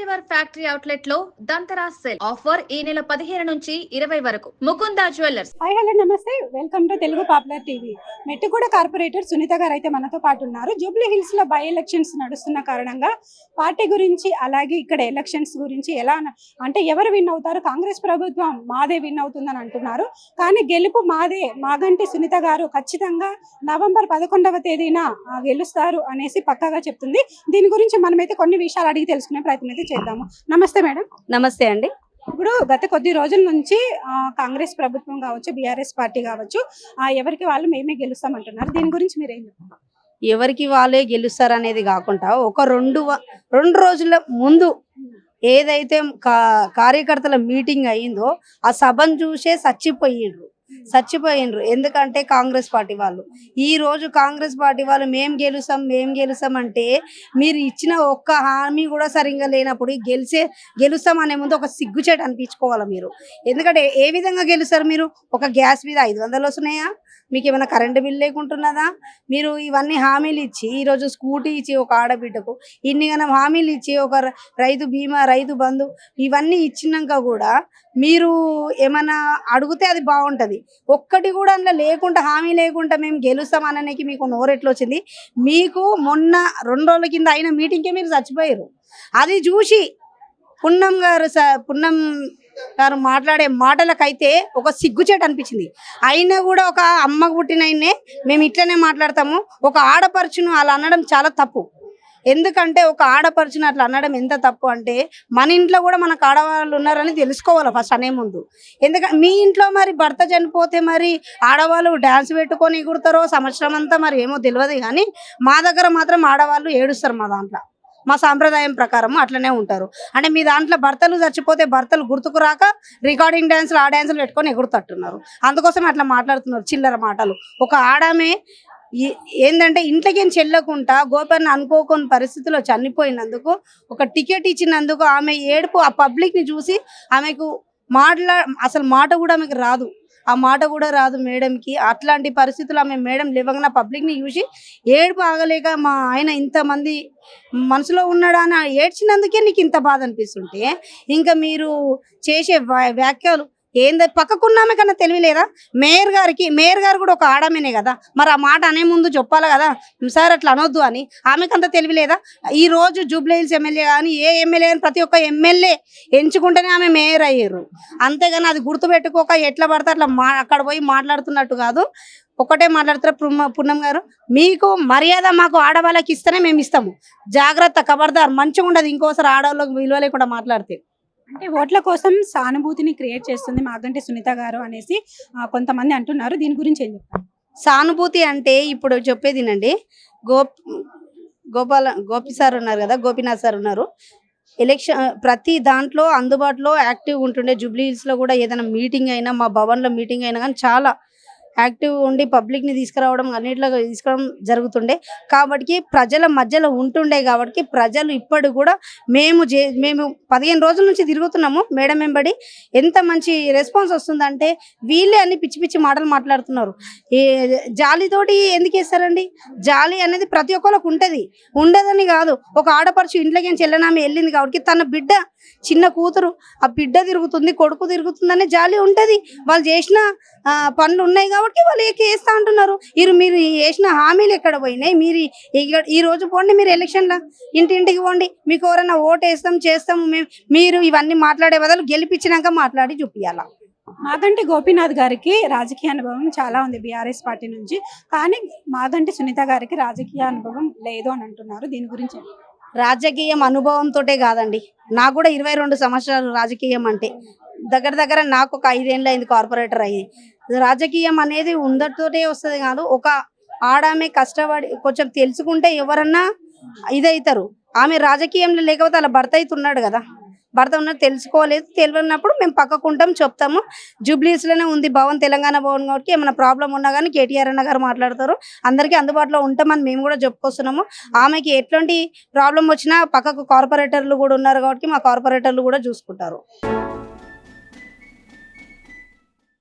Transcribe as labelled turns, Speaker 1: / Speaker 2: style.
Speaker 1: Your factory అవుట్లెట్లో దంతరా sale offer ఈ నెల పదిహేను నుంచి ఇరవై వరకు. ముకుందా జ్యువెలర్స్.
Speaker 2: హాయ్ హలో నమస్తే. Welcome to Telugu popular TV Mettuguda corporator Sunitha గారు అయితే మనతో పాటు ఉన్నారు. జూబ్లీ హిల్స్లో బై ఎలక్షన్స్ నడుస్తున్న కారణంగా పార్టీ గురించి అలాగే ఇక్కడ ఎలక్షన్స్ గురించి ఎలా అంటే ఎవరు విన్ అవుతారు? కాంగ్రెస్ ప్రభుత్వం మాదే విన్ అవుతుందని అంటున్నారు. కానీ గెలుపు మాదే మాగంటి సునీత గారు ఖచ్చితంగా నవంబర్ పదకొండవ తేదీన గెలుస్తారు అనేసి పక్కాగా చెప్తుంది. దీని గురించి మనమైతే కొన్ని విషయాలు అడిగి తెలుసుకునే ప్రయత్నం అయితే చేద్దాము. నమస్తే మేడం.
Speaker 3: నమస్తే అండి.
Speaker 2: ఇప్పుడు గత కొద్ది రోజుల నుంచి కాంగ్రెస్ ప్రభుత్వం కావచ్చు బీఆర్ఎస్ పార్టీ కావచ్చు ఎవరికి వాళ్ళు మేమే గెలుస్తామంటున్నారు. దీని గురించి మీరు ఏం చెప్తారు?
Speaker 3: ఎవరికి వాళ్ళే గెలుస్తారు అనేది కాకుండా ఒక రెండు రెండు రోజుల ముందు ఏదైతే కార్యకర్తల మీటింగ్ అయిందో ఆ సభను చూసే చచ్చిపోయిండ్రు చచ్చిపోయిండ్రు ఎందుకంటే కాంగ్రెస్ పార్టీ వాళ్ళు. ఈ రోజు కాంగ్రెస్ పార్టీ వాళ్ళు మేం గెలుస్తాం మేం గెలుస్తాం అంటే మీరు ఇచ్చిన ఒక్క హామీ కూడా సరిగ్గా లేనప్పుడు గెలిచే గెలుస్తాం అనే ముందు ఒక సిగ్గుచేట అనిపించుకోవాలి మీరు? ఎందుకంటే ఏ విధంగా గెలుస్తారు మీరు? ఒక గ్యాస్ మీద ఐదు వందలు వస్తున్నాయా? మీకు ఏమైనా కరెంటు బిల్ లేకుంటున్నదా? మీరు ఇవన్నీ హామీలు ఇచ్చి ఈరోజు స్కూటీ ఇచ్చి ఒక ఆడబిడ్డకు ఇన్ని గనం హామీలు ఇచ్చి ఒక రైతు బీమా రైతు బంధు ఇవన్నీ ఇచ్చినాక కూడా మీరు ఏమైనా అడిగితే అది బాగుంటది. ఒక్కటి కూడా అందులో లేకుండా హామీ లేకుండా మేము గెలుస్తాం అనడానికి మీకు నోరెట్లు వచ్చింది మీకు మొన్న రెండు రోజుల కింద అయిన మీటింగ్కే మీరు చచ్చిపోయారు. అది చూసి పున్నం గారు స- పున్నం గారు మాట్లాడే మాటలకైతే ఒక సిగ్గుచేట అనిపించింది. అయినా కూడా ఒక అమ్మ పుట్టిన ఆయన్నే మేము ఇట్లనే మాట్లాడతాము. ఒక ఆడపరుచును అలా అనడం చాలా తప్పు. ఎందుకంటే ఒక ఆడపరుచుని అట్లా అనడం ఎంత తప్పు అంటే మన ఇంట్లో కూడా మనకు ఆడవాళ్ళు ఉన్నారని తెలుసుకోవాలి ఫస్ట్ అనే ముందు. ఎందుకంటే మీ ఇంట్లో మరి భర్త చనిపోతే మరి ఆడవాళ్ళు డ్యాన్స్ పెట్టుకొని ఎగురుతారో సంవత్సరం అంతా మరి ఏమో తెలియదు కానీ మా దగ్గర మాత్రం ఆడవాళ్ళు ఏడుస్తారు మా దాంట్లో. మా సాంప్రదాయం ప్రకారం అట్లనే ఉంటారు. అంటే మీ దాంట్లో భర్తలు చచ్చిపోతే భర్తలు గుర్తుకు రాక రికార్డింగ్ డ్యాన్సులు ఆ డ్యాన్సులు పెట్టుకొని ఎగురుతట్టున్నారు. అందుకోసం అట్లా మాట్లాడుతున్నారు చిల్లర మాటలు. ఒక ఆడమే ఏంటంటే ఏందంటే ఇంట్లోకి చెల్లకుండా గోపన్న అనుకోని పరిస్థితిలో చనిపోయినందుకు ఒక టికెట్ ఇచ్చినందుకు ఆమె ఏడుపు ఆ పబ్లిక్ని చూసి ఆమెకు మాట్లా అసలు మాట కూడా ఆమెకు రాదు. ఆ మాట కూడా రాదు మేడంకి. అట్లాంటి పరిస్థితులు ఆమె మేడం లేవగా పబ్లిక్ని చూసి ఏడుపు ఆగలేక మా ఆయన ఇంతమంది మనసులో ఉన్నాడా అని ఏడ్చినందుకే నీకు ఇంత బాధ అనిపిస్తుంటే ఇంకా మీరు చేసే వ్యా- వ్యాఖ్యలు ఏంద? పక్కకున్నామే కన్నా తెలియలేదా మేయర్ గారికి మేయర్ గారు కూడా ఒక ఆడమేనే కదా? మరి ఆ మాట అనే ముందు చెప్పాలి కదా? సార్ అట్లా అనొద్దు అని. ఆమెకంత తెలియలేదా ఈ రోజు జూబ్లీహిల్స్ ఎమ్మెల్యే కానీ ఏ ఎమ్మెల్యే కానీ ప్రతి ఒక్క ఎమ్మెల్యే ఎంచుకుంటేనే ఆమె మేయర్ అయ్యారు. అంతేగాని అది గుర్తుపెట్టుకోక ఎట్లా పడితే అట్లా మా అక్కడ పోయి మాట్లాడుతున్నట్టు కాదు. ఒకటే మాట్లాడుతారు పున్నం గారు మీకు మర్యాద మాకు ఆడవాళ్ళకి ఇస్తేనే మేము ఇస్తాము. జాగ్రత్త కబర్దార్ మంచిగా ఉండదు ఇంకోసారి ఆడవాళ్ళకి విలువ లేకుండా మాట్లాడితే.
Speaker 2: అంటే ఓట్ల కోసం సానుభూతిని క్రియేట్ చేస్తుంది మాగంటి సునీత గారు అనేసి కొంతమంది అంటున్నారు. దీని గురించి ఏం చెప్తారు?
Speaker 3: సానుభూతి అంటే ఇప్పుడు చెప్పేదినండి గో గోపాల గోపి సార్ ఉన్నారు కదా గోపినాథ్ సార్ ఉన్నారు. ఎలక్షన్ ప్రతి దాంట్లో అందుబాటులో యాక్టివ్ ఉంటుండే జూబ్లీ లో కూడా ఏదైనా మీటింగ్ అయినా మా భవన్లో మీటింగ్ అయినా కానీ చాలా యాక్టివ్ ఉండి పబ్లిక్ని తీసుకురావడం అన్నిట్లో తీసుకురావడం జరుగుతుండే. కాబట్టి ప్రజల మధ్యలో ఉంటుండే కాబట్టి ప్రజలు ఇప్పుడు కూడా మేము చే మేము పదిహేను రోజుల నుంచి తిరుగుతున్నాము మేడం వెంబడి. ఎంత మంచి రెస్పాన్స్ వస్తుందంటే వీళ్ళే అన్ని పిచ్చి పిచ్చి మాటలు మాట్లాడుతున్నారు. ఈ జాలితోటి ఎందుకు వేస్తారండి జాలి అనేది ప్రతి ఒక్కరికి ఉంటుంది. ఉండదని కాదు. ఒక ఆడపడుచు ఇంట్లోకి చెల్లనామె వెళ్ళింది కాబట్టి తన బిడ్డ చిన్న కూతురు ఆ బిడ్డ తిరుగుతుంది కొడుకు తిరుగుతుందనే జాలి ఉంటుంది. వాళ్ళు చేసిన పనులు ఉన్నాయి కాబట్టి వాళ్ళు ఎక్కి వేస్తా అంటున్నారు? మీరు మీరు వేసిన హామీలు ఎక్కడ పోయినాయి? మీరు ఈ రోజు పోండి మీరు ఎలక్షన్ల ఇంటింటికి పోండి. మీకు ఎవరైనా ఓటు వేస్తాం చేస్తాము మేము మీరు ఇవన్నీ మాట్లాడే బదులు గెలిపించినాక మాట్లాడి చూపియాల?
Speaker 2: మాగంటి గోపీనాథ్ గారికి రాజకీయ అనుభవం చాలా ఉంది బీఆర్ఎస్ పార్టీ నుంచి. కానీ మాగంటి సునీత గారికి రాజకీయ అనుభవం లేదు అని అంటున్నారు. దీని గురించి?
Speaker 3: రాజకీయం అనుభవంతోటే కాదండి. నాకు కూడా ఇరవై రెండు సంవత్సరాలు రాజకీయం అంటే. దగ్గర దగ్గర నాకు ఒక ఐదేళ్ళు అయింది కార్పొరేటర్ అయ్యి. రాజకీయం అనేది ఉండతోటే వస్తుంది కాదు. ఒక ఆడామె కష్టపడి కొంచెం తెలుసుకుంటే ఎవరన్నా ఇదవుతారు ఆమె రాజకీయంలో లేకపోతే అలా భర్త అవుతున్నాడు కదా. భర్త ఉన్నది తెలుసుకోలేదు. తెలియనప్పుడు మేము పక్కకుంటాం చెప్తాము. జూబ్లీస్లోనే ఉంది భవన్ తెలంగాణ భవన్ కాబట్టి ఏమైనా ప్రాబ్లం ఉన్నా కానీ కేటీఆర్ అన్న గారు మాట్లాడతారు. అందరికీ అందుబాటులో ఉంటామని మేము కూడా చెప్పుకొస్తున్నాము. ఆమెకి ఎట్లాంటి ప్రాబ్లం వచ్చినా పక్కకు కార్పొరేటర్లు కూడా ఉన్నారు కాబట్టి మా కార్పొరేటర్లు కూడా చూసుకుంటారు.